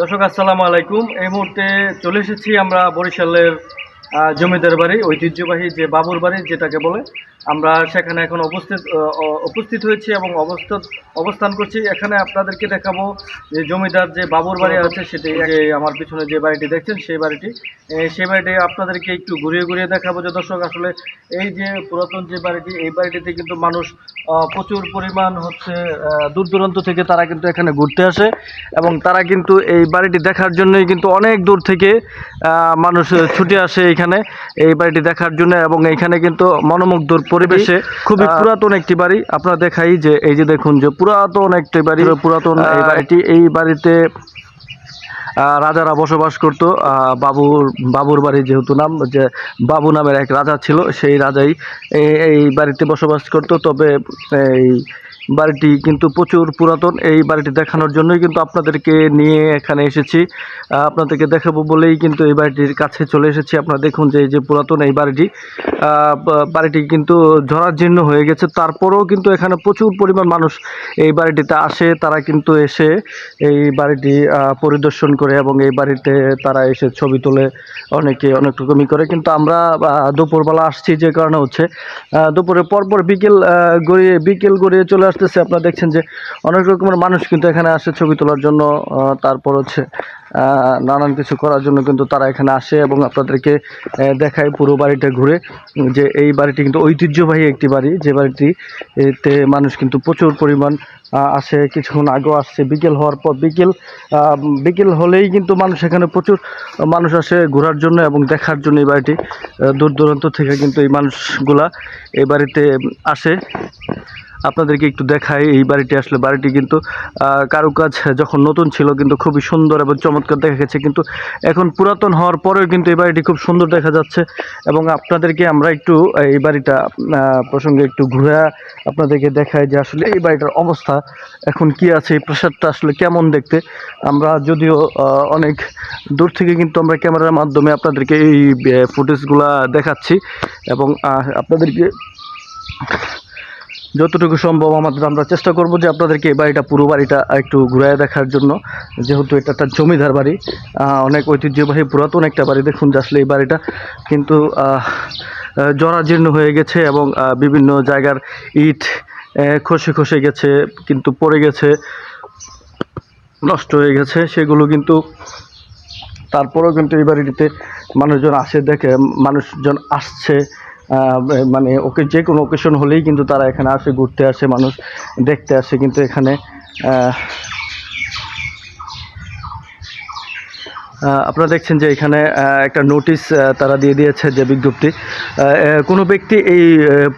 দর্শক, আসসালামু আলাইকুম। এই মুহূর্তে চলে এসেছি আমরা বরিশালের জমিদার বাড়ি, ঐতিহ্যবাহী যে বাবুর বাড়ি, যেটাকে বলে আমরা সেখানে এখন উপস্থিত উপস্থিত হয়েছি এবং অবস্থান অবস্থান করছি। এখানে আপনাদেরকে দেখাবো যে জমিদার যে বাবুর বাড়ি আছে সেটি আমার পিছনে যে বাড়িটি দেখছেন, সেই বাড়িটি। সেই বাড়িটি আপনাদেরকে একটু ঘুরিয়ে ঘুরিয়ে দেখাবো যে দর্শক, আসলে এই যে পুরাতন যে বাড়িটি, এই বাড়িটিতে কিন্তু মানুষ প্রচুর পরিমাণ হচ্ছে দূর দূরান্ত থেকে তারা কিন্তু এখানে ঘুরতে আসে এবং তারা কিন্তু এই বাড়িটি দেখার জন্যই কিন্তু অনেক দূর থেকে মানুষ ছুটে আসে এখানে এই বাড়িটি দেখার জন্য এবং এখানে কিন্তু মনোমুগ্ধর পরিবেশে খুবই পুরাতন একটি বাড়ি। আপনারা দেখাই যে এই যে দেখুন যে পুরাতন একটি বাড়ি। পুরাতন এই বাড়িটি। এই বাড়িতে রাজারা বসবাস করত। বাবুর বাবুর বাড়ি যেহেতু নাম যে বাবু নামের এক রাজা ছিল সেই রাজাই এই বাড়িতে বসবাস করত। তবে এই বাড়িটি কিন্তু প্রচুর পুরাতন। এই বাড়িটি দেখানোর জন্যই কিন্তু আপনাদেরকে নিয়ে এখানে এসেছি। আপনাদেরকে দেখাবো বলেই কিন্তু এই বাড়িটির কাছে চলে এসেছি। আপনারা দেখুন যে এই যে পুরাতন এই বাড়িটি বাড়িটি কিন্তু জরাজীর্ণ হয়ে গেছে। তারপরেও কিন্তু এখানে প্রচুর পরিমাণ মানুষ এই বাড়িটিতে আসে। তারা কিন্তু এসে এই বাড়িটি পরিদর্শন করে এবং এই বাড়িতে তারা এসে ছবি তোলে অনেকে অনেক রকমই করে। কিন্তু আমরা দুপুরবেলা আসছি যে কারণে হচ্ছে দুপুরে পরপর বিকেল গড়িয়ে বিকেল গড়িয়ে চলে আসতেছে, আপনারা দেখছেন যে অনেক রকমের মানুষ কিন্তু এখানে আসে ছবি তোলার জন্য তারপর হচ্ছে নানান কিছু করার জন্য কিন্তু তারা এখানে আসে এবং আপনাদেরকে দেখায় পুরো বাড়িটা ঘুরে, যে এই বাড়িটি কিন্তু ঐতিহ্যবাহী একটি বাড়ি, যে বাড়িটি, এতে মানুষ কিন্তু প্রচুর পরিমাণ আসে, কিছুক্ষণ আগেও আসছে, বিকেল হওয়ার পর বিকেল বিকেল হলেই কিন্তু মানুষ এখানে প্রচুর মানুষ আসে ঘোরার জন্য এবং দেখার জন্য এই বাড়িটি দূর দূরান্ত থেকে কিন্তু এই মানুষগুলা এই বাড়িতে আসে। আপনাদেরকে একটু দেখাই, এই বাড়িটি আসলে বাড়িটি কিন্তু কারুকাজ যখন নতুন ছিল কিন্তু খুবই সুন্দর এবং চমৎকার দেখা গেছে। কিন্তু এখন পুরাতন হওয়ার পরেও কিন্তু এই বাড়িটি খুব সুন্দর দেখা যাচ্ছে এবং আপনাদেরকে আমরা একটু এই বাড়িটা প্রসঙ্গে একটু ঘুরে আপনাদেরকে দেখাই যে আসলে এই বাড়িটার অবস্থা, এখন কি আছে, এই প্রাসাদটা আসলে কেমন দেখতে। আমরা যদিও অনেক দূর থেকে কিন্তু আমরা ক্যামেরার মাধ্যমে আপনাদেরকে এই ফুটেজগুলা দেখাচ্ছি এবং আপনাদেরকে যতটুকু সম্ভব আমাদের আমরা চেষ্টা করব যে আপনাদেরকে এই বাড়িটা, পুরো বাড়িটা একটু ঘুরায় দেখার জন্য। যেহেতু এটা একটা জমিদার বাড়ি অনেক ঐতিহ্যবাহী পুরাতন একটা বাড়ি। দেখুন আসলে এই বাড়িটা কিন্তু জরাজীর্ণ হয়ে গেছে এবং বিভিন্ন জায়গার ইট খসে খসে গেছে, কিন্তু পড়ে গেছে, নষ্ট হয়ে গেছে। সেগুলো কিন্তু তারপরেও কিন্তু এই বাড়িটিতে মানুষজন আসে দেখে, মানুষজন আসছে। মানে ওকে যে কোনো ওকেশন হলেই কিন্তু তারা এখানে আসে, ঘুরতে আসে, মানুষ দেখতে আসে কিন্তু এখানে আপনারা দেখছেন যে এখানে একটা নোটিশ তারা দিয়ে দিয়েছে যে বিজ্ঞপ্তি। কোনো ব্যক্তি এই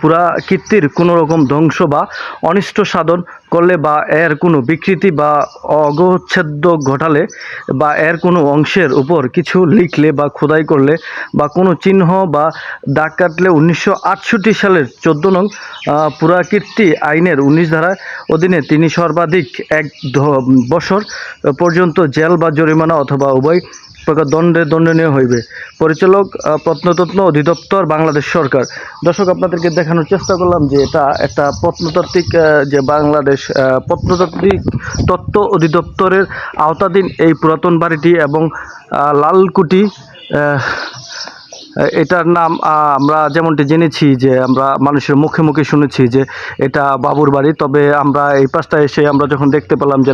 পুরা কীর্তির কোনো রকম ধ্বংস বা অনিষ্ট সাধন করলে বা এর কোনো বিকৃতি বা অগচ্ছেদ্য ঘটালে বা এর কোনো অংশের উপর কিছু লিখলে বা খোদাই করলে বা কোনো চিহ্ন বা দাগ কাটলে উনিশশো আটষট্টি সালের চোদ্দ নং পুরাকীর্তি আইনের উনিশ ধারা অধীনে তিনি সর্বাধিক এক বছর পর্যন্ত জেল বা জরিমানা অথবা উভয় প্রকার দণ্ডে দণ্ডনীয় হইবে। পরিচালক প্রত্নতত্ত্ব অধিদপ্তর, বাংলাদেশ সরকার। দর্শক, আপনাদেরকে দেখানোর চেষ্টা করলাম যে এটা একটা প্রত্নতাত্ত্বিক যে বাংলাদেশ প্রত্নতাত্ত্বিক তত্ত্ব অধিদপ্তরের আওতাধীন এই পুরাতন বাড়িটি এবং লালকুটি এটার নাম আমরা যেমনটি জেনেছি যে আমরা মানুষের মুখে মুখে শুনেছি যে এটা বাবুর বাড়ি। তবে আমরা এই পাশটা এসে আমরা যখন দেখতে পেলাম যে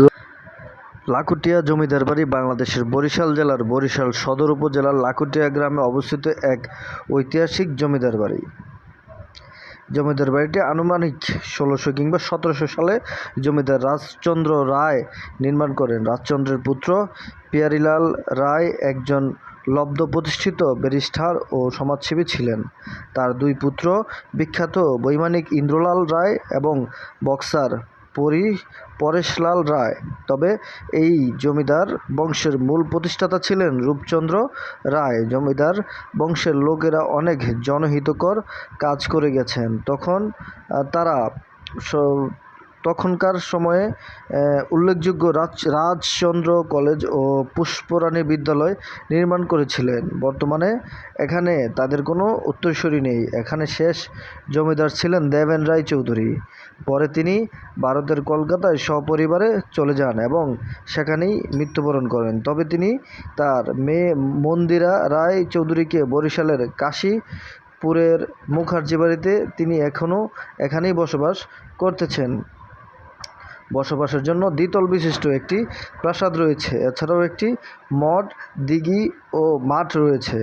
লাকুটিয়া জমিদার বাড়ি বাংলাদেশের বরিশাল জেলার বরিশাল সদর উপজেলার লাকুটিয়া গ্রামে অবস্থিত এক ঐতিহাসিক জমিদার বাড়ি। জমিদার বাড়িটি আনুমানিক ষোলোশো কিংবা সতেরোশো সালে জমিদার রাজচন্দ্র রায় নির্মাণ করেন। রাজচন্দ্রের পুত্র পিয়ারিলাল রায় একজন লব্ধ প্রতিষ্ঠিত ব্যারিস্টার ও সমাজসেবী ছিলেন। তার দুই পুত্র বিখ্যাত বৈমানিক ইন্দ্রলাল রায় এবং বক্সার পরি পরেশলাল রায়। তবে এই জমিদার বংশের মূল প্রতিষ্ঠাতা ছিলেন রূপচন্দ্র রায়। জমিদার বংশের লোকেরা অনেক জনহিতকর কাজ করে গেছেন। তখন তারা তখনকার সময়ে উল্লেখযোগ্য রাজ, রাজচন্দ্র কলেজ ও পুষ্পরানী বিদ্যালয় নির্মাণ করেছিলেন। বর্তমানে এখানে তাদের কোনো উত্তরসূরি নেই। এখানে শেষ জমিদার ছিলেন দেবেন রায় চৌধুরী পরে তিনি ভারতের কলকাতায় সপরিবারে চলে যান এবং সেখানেই মৃত্যুবরণ করেন। তবে তিনি তার মেয়ে মন্দিরা রায় চৌধুরীকে বরিশালের কাশীপুরের মুখার্জি বাড়িতে তিনি এখনও এখানেই বসবাস করতেছেন। বসবাসের জন্য দ্বিতল বিশিষ্ট একটি প্রাসাদ রয়েছে। এছাড়াও একটি মঠ, দিঘি ও মাঠ রয়েছে।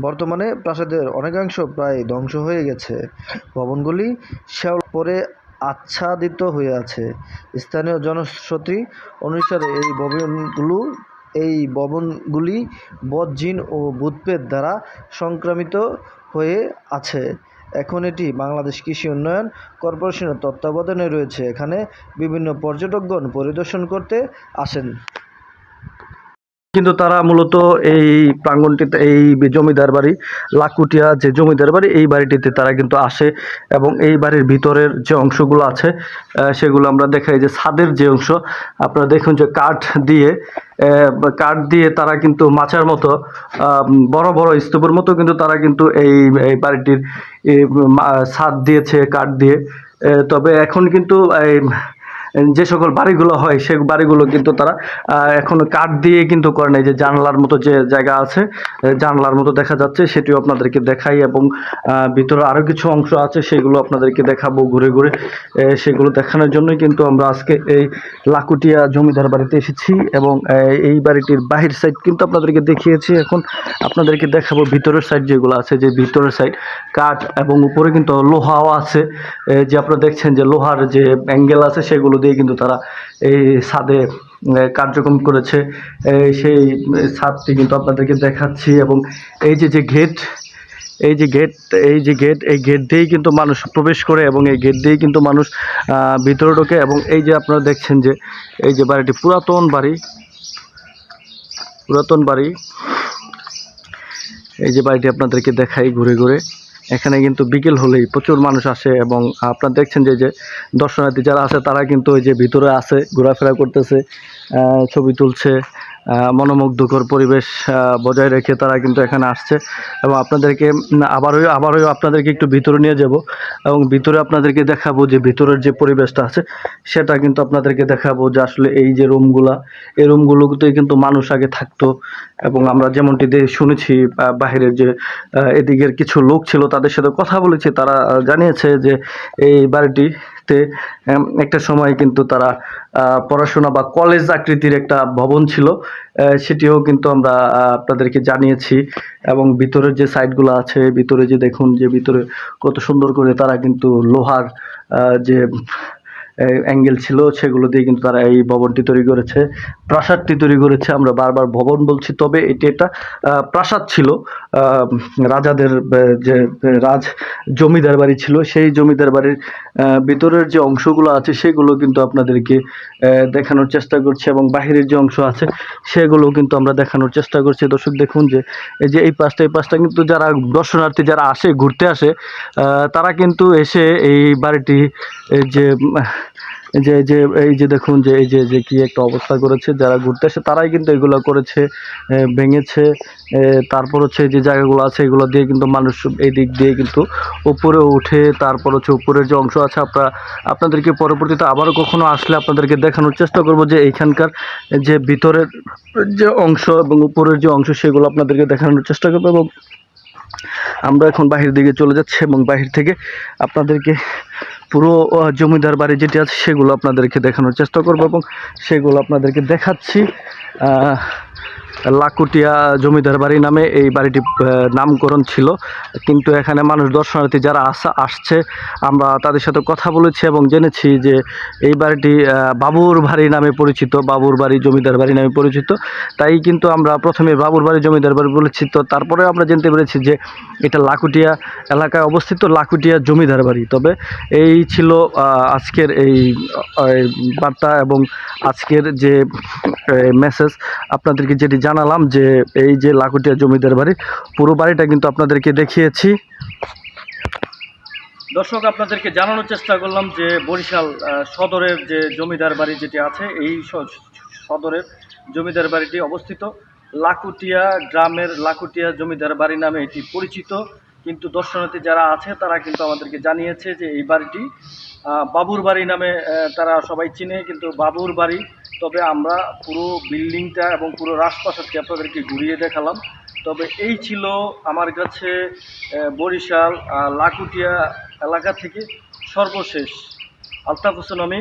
বর্তমানে প্রাসাদের অনেকাংশ প্রায় ধ্বংস হয়ে গেছে। ভবনগুলি শেওল পরে আচ্ছাদিত হয়ে আছে। স্থানীয় জনশ্রুতি অনুসারে এই ভবনগুলো, এই ভবনগুলি বজ্জিন ও ভূতপেত দ্বারা সংক্রামিত হয়ে আছে। এখন এটি বাংলাদেশ কৃষি উন্নয়ন কর্পোরেশনের তত্ত্বাবধানে রয়েছে। এখানে বিভিন্ন পর্যটকগণ পরিদর্শন করতে আসেন। কিন্তু তারা মূলত এই প্রাঙ্গনটিতে, এই জমিদার বাড়ি, লাকুটিয়া যে জমিদার বাড়ি, এই বাড়িটিতে তারা কিন্তু আসে এবং এই বাড়ির ভিতরের যে অংশগুলো আছে সেগুলো আমরা দেখাই। যে ছাদের যে অংশ, আপনারা দেখুন যে কাঠ দিয়ে কাঠ দিয়ে তারা কিন্তু মাচার মতো বড় বড় স্তূপের মতো কিন্তু তারা কিন্তু এই এই বাড়িটির ছাদ দিয়েছে, কাঠ দিয়ে। তবে এখন কিন্তু এই যে সকল বাড়িগুলো হয়, সে বাড়িগুলো কিন্তু তারা এখন কাঠ দিয়ে কিন্তু করে নাই। যে জানলার মতো যে জায়গা আছে জানলার মতো দেখা যাচ্ছে, সেটিও আপনাদেরকে দেখাই এবং ভিতরে আরও কিছু অংশ আছে, সেগুলো আপনাদেরকে দেখাবো ঘুরে ঘুরে। সেগুলো দেখানোর জন্যই কিন্তু আমরা আজকে এই লাকুটিয়া জমিদার বাড়িতে এসেছি এবং এই বাড়িটির বাহির সাইড কিন্তু আপনাদেরকে দেখিয়েছি। এখন আপনাদেরকে দেখাবো ভিতরের সাইড যেগুলো আছে, যে ভিতরের সাইড কাঠ এবং উপরে কিন্তু লোহাও আছে। যে আপনারা দেখছেন যে লোহার যে অ্যাঙ্গেল আছে, সেগুলো দিয়ে কিন্তু তারা এই ছাদে কার্যক্রম করেছে। সেই ছাদটি কিন্তু আপনাদেরকে দেখাচ্ছি এবং এই যে যে গেট, এই যে গেট, এই যে গেট, এই গেট দিয়েই কিন্তু মানুষ প্রবেশ করে এবং এই গেট দিয়েই কিন্তু মানুষ ভিতরে ঢোকে এবং এই যে আপনারা দেখছেন যে, এই যে বাড়িটি পুরাতন বাড়ি পুরাতন বাড়ি। এই যে বাড়িটি আপনাদেরকে দেখাই ঘুরে ঘুরে। এখানে কিন্তু বিকেল হলেই প্রচুর মানুষ আসে এবং আপনারা দেখছেন যে যে দর্শনার্থী যারা আছে, তারা কিন্তু ওই যে ভিতরে আছে, ঘোরাফেরা করতেছে ছবি তুলছে। মনোমুগ্ধকর পরিবেশ বজায় রেখে তারা কিন্তু এখানে আসছে। এবং আপনাদেরকে আবারও আবারও আপনাদেরকে একটু ভিতরে নিয়ে যাব এবং ভিতরে আপনাদেরকে দেখাবো যে ভিতরের যে পরিবেশটা আছে, সেটা কিন্তু আপনাদেরকে দেখাবো যে আসলে এই যে রুমগুলা, এই রুমগুলোতে কিন্তু মানুষ আগে থাকতো। এবং আমরা যেমনটি শুনেছি বাহিরের যে এদিকের কিছু লোক ছিল তাদের সাথে কথা বলেছি, তারা জানিয়েছে যে এই বাড়িটিতে একটা সময় কিন্তু তারা পড়াশোনা বা কলেজ আকৃতির একটা ভবন ছিল। সেটিও কিন্তু আমরা আপনাদেরকে জানিয়েছি। এবং ভিতরের যে সাইডগুলো আছে, ভিতরে যে দেখুন যে ভিতরে কত সুন্দর করে তারা কিন্তু লোহার যে অ্যাঙ্গেল ছিল, সেগুলো দিয়ে কিন্তু তারা এই ভবনটি তৈরি করেছে। প্রাসাদটি তৈরি করেছে, আমরা বারবার ভবন বলছি, তবে এটি একটা প্রাসাদ ছিল। রাজাদের যে রাজ জমিদার বাড়ি ছিল, সেই জমিদার বাড়ির ভিতরের যে অংশগুলো আছে, সেগুলো কিন্তু আপনাদেরকে দেখানোর চেষ্টা করছি, এবং বাহিরের যে অংশ আছে, সেগুলো কিন্তু আমরা দেখানোর চেষ্টা করছি। দর্শক, দেখুন যে, এই যে এই পাশটা এই পাশটা কিন্তু যারা দর্শনার্থী, যারা আসে, ঘুরতে আসে তারা কিন্তু এসে এই বাড়িটি যে যে যে, এই যে দেখুন যে, এই যে যে কি একটা অবস্থা করেছে, যারা ঘুরতে আসে তারাই কিন্তু এগুলো করেছে ভেঙেছে তারপর হচ্ছে যে জায়গাগুলো আছে এগুলো দিয়ে কিন্তু মানুষ এই দিক দিয়ে কিন্তু উপরে উঠে, তারপর হচ্ছে উপরের যে অংশ আছে, আপনারা, আপনাদেরকে পরবর্তীতে আবারও কখনো আসলে আপনাদেরকে দেখানোর চেষ্টা করব যে এইখানকার যে ভিতরের যে অংশ এবং উপরের যে অংশ সেগুলো আপনাদেরকে দেখানোর চেষ্টা করব এবং আমরা এখন বাহির দিকে চলে যাচ্ছি এবং বাহির থেকে আপনাদেরকে পুরো জমিদার বাড়ি যেটি আছে সেগুলো আপনাদেরকে দেখানোর চেষ্টা করব এবং সেগুলো আপনাদেরকে দেখাচ্ছি। লাকুটিয়া জমিদার বাড়ি নামে এই বাড়িটি নামকরণ ছিল। কিন্তু এখানে মানুষ দর্শনার্থী যারা আসা, আসছে, আমরা তাদের সাথে কথা বলেছি এবং জেনেছি যে এই বাড়িটি বাবুর বাড়ি নামে পরিচিত, বাবুর বাড়ি জমিদার বাড়ি নামে পরিচিত। তাই কিন্তু আমরা প্রথমে বাবুর বাড়ি, জমিদার বাড়ি বলেছি। তো তারপরে আমরা জানতে পেরেছি যে এটা লাকুটিয়া এলাকায় অবস্থিত লাকুটিয়া জমিদার বাড়ি। তবে এই ছিল আজকের এই বার্তা এবং আজকের যে মেসেজ আপনাদেরকে যেটি জানালাম যে এই যে লাকুটিয়া জমিদার বাড়ি, পুরো বাড়িটা কিন্তু আপনাদেরকে দেখিয়েছি। দর্শক, আপনাদেরকে জানানোর চেষ্টা করলাম যে বরিশাল সদরের যে জমিদার বাড়ি যেটি আছে, এই সদরের জমিদার বাড়িটি অবস্থিত লাকুটিয়া গ্রামের লাকুটিয়া জমিদার বাড়ি নামে এটি পরিচিত। কিন্তু দর্শনার্থী যারা আছে, তারা কিন্তু আমাদেরকে জানিয়েছে যে এই বাড়িটি বাবুর বাড়ি নামে তারা সবাই চিনে, কিন্তু বাবুর বাড়ি তবে আমরা পুরো বিল্ডিংটা এবং পুরো রাজপ্রাসাদকে আপনাদেরকে ঘুরিয়ে দেখালাম। তবে এই ছিল আমার কাছে বরিশাল লাকুটিয়া এলাকা থেকে সর্বশেষ। আলতাফ হোসেন আমি